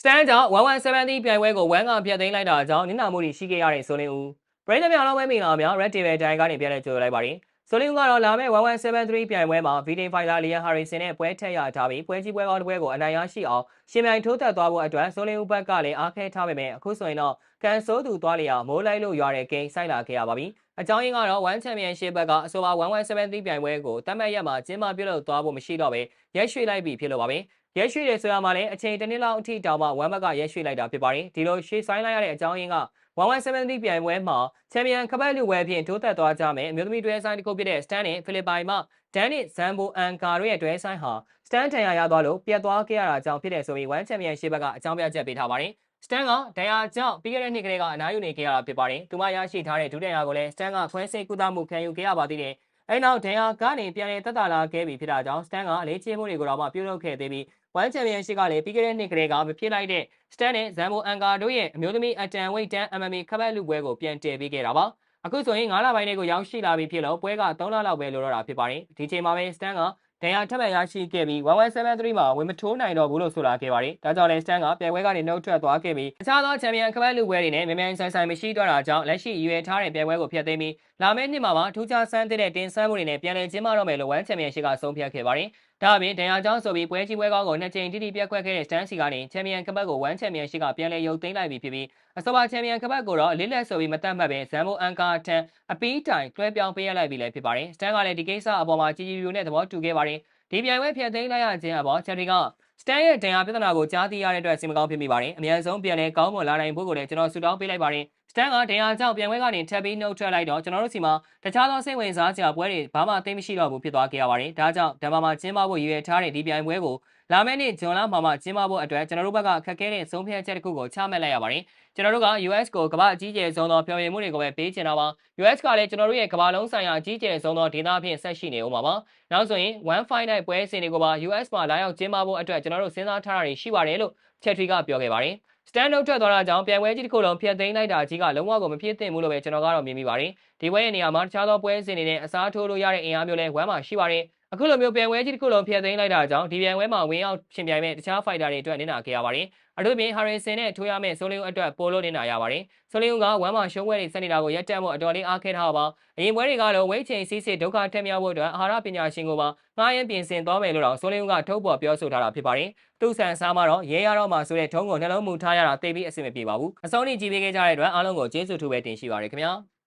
စတန်ကြောင့်117ပြိုင်ပွဲကိုဝမ်းကဖျက်သိမ်းလိုက်တာကြောင့်နင်နာမှုတွေရှိခဲ့ရတဲ့ဆိုလင်းဦးပရိသတ်များလုံးဝမင်္ဂလာများ Red Table တိုင်ကနေပြန်လည်ကြိုဆိုလိုက်ပါတယ်ဆိုလင်းဦးကတော့လာမယ့်1173ပြိုင်ပွဲမှာ Vitae Fighter Liam Harrison နဲ့ပွဲထက်ရထားပြီးပွဲကြီးပွဲကောင်းတစ်ပွဲကိုအနိုင်ရရှိအောင်ရှင်မြိုင်ထိုးသက်သွားဖို့အတွက်ဆိုလင်းဦးဘက်ကလည်းအားခဲထားပေမဲ့အခုဆိုရင်တော့ကန်ဆိုးသူသွားလျာမိုးလိုက်လို့ရွာတဲ့ဂိမ်းဆိုင်လာခဲ့ရပါပြီအကြောင်းရင်းကတော့1 Championship ဘက်ကအဆိုပါ117ပြိုင်ပွဲကိုတတ်မှတ်ရက်မှာကျင်းပပြုလုပ်သွားဖို့မရှိတော့ဘဲရက်ရွှေ့လိုက်ပြီဖြစ်လို့ပါပဲ ရက်ရွှေ့တယ်ဆိုရမှာလည်းအချိန်တစ်နှစ်လောက်အထိတောင်မှဝမ်ဘက်ကရက်ရွှေ့လိုက်တာဖြစ်ပါတယ်ဒီလိုရွှေ့ဆိုင်လိုက်ရတဲ့အကြောင်းရင်းက117ပြိုင်ပွဲမှာချန်ပီယံကပတ်လူဝဲဖြင့်ထိုးသက်သွားကြမယ်အမျိုးသမီးတွဲဆိုင်တစ်ခုဖြစ်တဲ့စတန်နဲ့ဖိလစ်ပိုင်မှဒန်နစ်ဇမ်ဘိုအန်ကာတို့ရဲ့တွဲဆိုင်ဟာစတန်ထန်ရရသွားလို့ပြတ်သွားခဲ့ရတာကြောင့်ဖြစ်တယ်ဆိုပြီး1ချန်ပီယံရှစ်ဘက်ကအကြောင်းပြချက်ပေးထားပါတယ်စတန်ကဒဏ်ရာကြောင့်ပြီးခဲ့တဲ့နှစ်ကလေးကအနားယူနေခဲ့ရတာဖြစ်ပါတယ်။သူမရရှိထားတဲ့ဒုတိယရာကိုလည်းစတန်ကခွဲစိတ်ကုသမှုခံယူခဲ့ရပါသေးတယ်။ အဲနောက်ဒဏ်ရာကနေပြန်လည်တက်တာလာခဲ့ပြီဖြစ်တာကြောင့်စတန်ကအလေးချေမှုတွေကိုတော့မှပြုလုပ်ခဲ့သေးပြီးဝမ်ချန်ပီယံရှစ်ကလည်းပြီးခဲ့တဲ့နှစ်ကလေးကမဖြစ်လိုက်တဲ့စတန်နဲ့ဇမ်ဘိုအန်ကာတို့ရဲ့အမျိုးသမီးအတန်ဝိတ်တန် MMA ခပတ်လူပွဲကိုပြန်တည်ပေးခဲ့တာပါ။အခုဆိုရင်9လပိုင်းလေးကိုရောက်ရှိလာပြီဖြစ်လို့ပွဲက3လလောက်ပဲလိုတော့တာဖြစ်ပါတယ်။ဒီချိန်မှာပဲစတန်က ဒဏ်ရာထပ်မံရရှိခဲ့ပြီး1173မှာဝင်မထိုးနိုင်တော့ဘူးလို့ဆိုလာခဲ့ပါတယ်။ဒါကြောင့်လည်းစတန်ကပြိုင်ပွဲကနေနှုတ်ထွက်သွားခဲ့ပြီးအခြားသောချန်ပီယံခပတ်လူပွဲတွေနဲ့မြန်မြန်ဆန်ဆန်မရှိတော့တာကြောင့်လက်ရှိရွေးထားတဲ့ပြိုင်ပွဲကိုဖျက်သိမ်းပြီးလာမယ့်နှစ်မှာမှထူးခြားဆန်းတဲ့တင်ဆက်မှုတွေနဲ့ပြန်လည်ကျင်းပတော့မယ်လို့1ချန်ပီယံရှစ်ကဆုံးဖြတ်ခဲ့ပါတယ်။ဒါအပြင်ဒဏ်ရာကြောင့်ဆိုပြီးပွဲကြီးပွဲကောင်းကိုနှစ်ကြိမ်တိတိပြတ်ခွက်ခဲ့တဲ့စတန်စီကနေချန်ပီယံခပတ်ကို1ချန်ပီယံရှစ်ကပြန်လည်ရုပ်သိမ်းလိုက်ပြီးဖြစ်ပြီးအဆိုပါချန်ပီယံခပတ်ကိုတော့လေးလက်ဆိုပြီးမတတ်မှတ်ပဲဇမ်ဘိုအန်ကာထံအပီးတိုင်တွဲပြောင်းပေးရလိုက်ပြီလည်းဖြစ်ပါတယ်။စတန်ကလည်းဒီကိစ္စအပေါ်မှာကြီးကြီးပြူနဲ့သဘောတူခဲ့ပါတယ်။ဒီပြိုင်ပွဲဖျက်သိမ်းလိုက်ရခြင်းအပေါ်ချက်တွေကစတန်ရဲ့ဒဏ်ရာပြဿနာကိုကြားသိရတဲ့အတွက်စိတ်မကောင်းဖြစ်မိပါတယ်။အများဆုံးပြန်လဲကောင်းမွန်လာနိုင်ဖို့ကိုလည်းကျွန်တော်ဆုတောင်းပေးလိုက်ပါတယ်။စ တန်ကဒဏ်ရာကြောင့်ပြိုင်ပွဲကနေထပ်ပြီးနှုတ်ထွက်လိုက်တော့ကျွန်တော်တို့စီမှာတခြားသောစိတ်ဝင်စားစရာပွဲတွေဘာမှသိမရှိတော့ဘူးဖြစ်သွားခဲ့ရပါတယ်။ဒါကြောင့်ဒန်မာမှာကျင်းပဖို့ရည်ရွယ်ထားတဲ့ဒီပြိုင်ပွဲကိုလာမယ့်နေ့ဂျွန်လမှာမှကျင်းပဖို့အတွက်ကျွန်တော်တို့ဘက်ကခက်ခဲတဲ့ဆုံးဖြတ်ချက်တစ်ခုကိုချမှတ်လိုက်ရပါတယ်။ကျွန်တော်တို့က US ကိုကမ္ဘာအကြီးကျယ်ဆုံးသောဖျော်ဖြေမှုတွေကိုပဲပေးချင်တာပါ။ US ကလည်းကျွန်တော်တို့ရဲ့ကမ္ဘာလုံးဆိုင်ရာအကြီးကျယ်ဆုံးသောဒေသအဖြစ်ဆက်ရှိနေဦးမှာပါ။နောက်ဆိုရင်1 fight night ပွဲစဉ်တွေကိုပါ US မှာလာရောက်ကျင်းပဖို့အတွက်ကျွန်တော်တို့စဉ်းစားထားတာတွေရှိပါတယ်လို့ချက်ထရီကပြောခဲ့ပါတယ်။ stand out ထွက်သွားတာကြောင့်ပြိုင်ပွဲကြီးတစ်ခုလုံးဖျက်သိမ်းလိုက်တာကြီးကလုံးဝကိုမဖြစ်သင့်ဘူးလို့ပဲကျွန်တော်ကတော့မြင်မိပါတယ်။ဒီပွဲရဲ့နေရာမှာတခြားသောပွဲစဉ်တွေနဲ့အစားထိုးလို့ရတဲ့အင်အားမျိုးလဲဝမ်းမှာရှိပါတယ်။ အခုလိုမျိုးပြိုင်ပွဲကြီးတစ်ခုလုံးဖျက်သိမ်းလိုက်တာကြောင့်ဒီပြိုင်ပွဲမှာဝင်ရောက်ရှင်ပြိုင်မဲ့တခြားဖိုက်တာတွေအတွက်နင်နာခဲ့ရပါတယ်။အထူးဖြင့်ဟာရီဆန်နဲ့ထိုးရမဲ့ဆိုလီယုံအတွက်ပိုလို့နင်နာရပါတယ်။ဆိုလီယုံကဝမ်းမှာရှုံးပွဲတွေဆက်နေတာကိုရပ်တန့်ဖို့အတော်လေးအားခဲထားပါ။အရင်ပွဲတွေကတော့ဝိတ်ချိန်စီးစစ်ဒုက္ခထက်မြောက်ဖို့အတွက်အာဟာရပညာရှင်ကိုပါငှားရမ်းပြင်ဆင်သွားမယ်လို့တော့ဆိုလီယုံကထုတ်ပေါ်ပြောဆိုထားတာဖြစ်ပါတယ်။သူ့ဆန်စားမှာတော့ရဲရတော့မှဆိုတဲ့ထုံးကိုနှလုံးမူထားရတာသိပြီးအဆင်မပြေပါဘူး။အဆုံးထိကြည့်ပေးခဲ့ကြတဲ့အတွက်အားလုံးကိုကျေးဇူးထူးပဲတင်ရှိပါရခင်ဗျာ။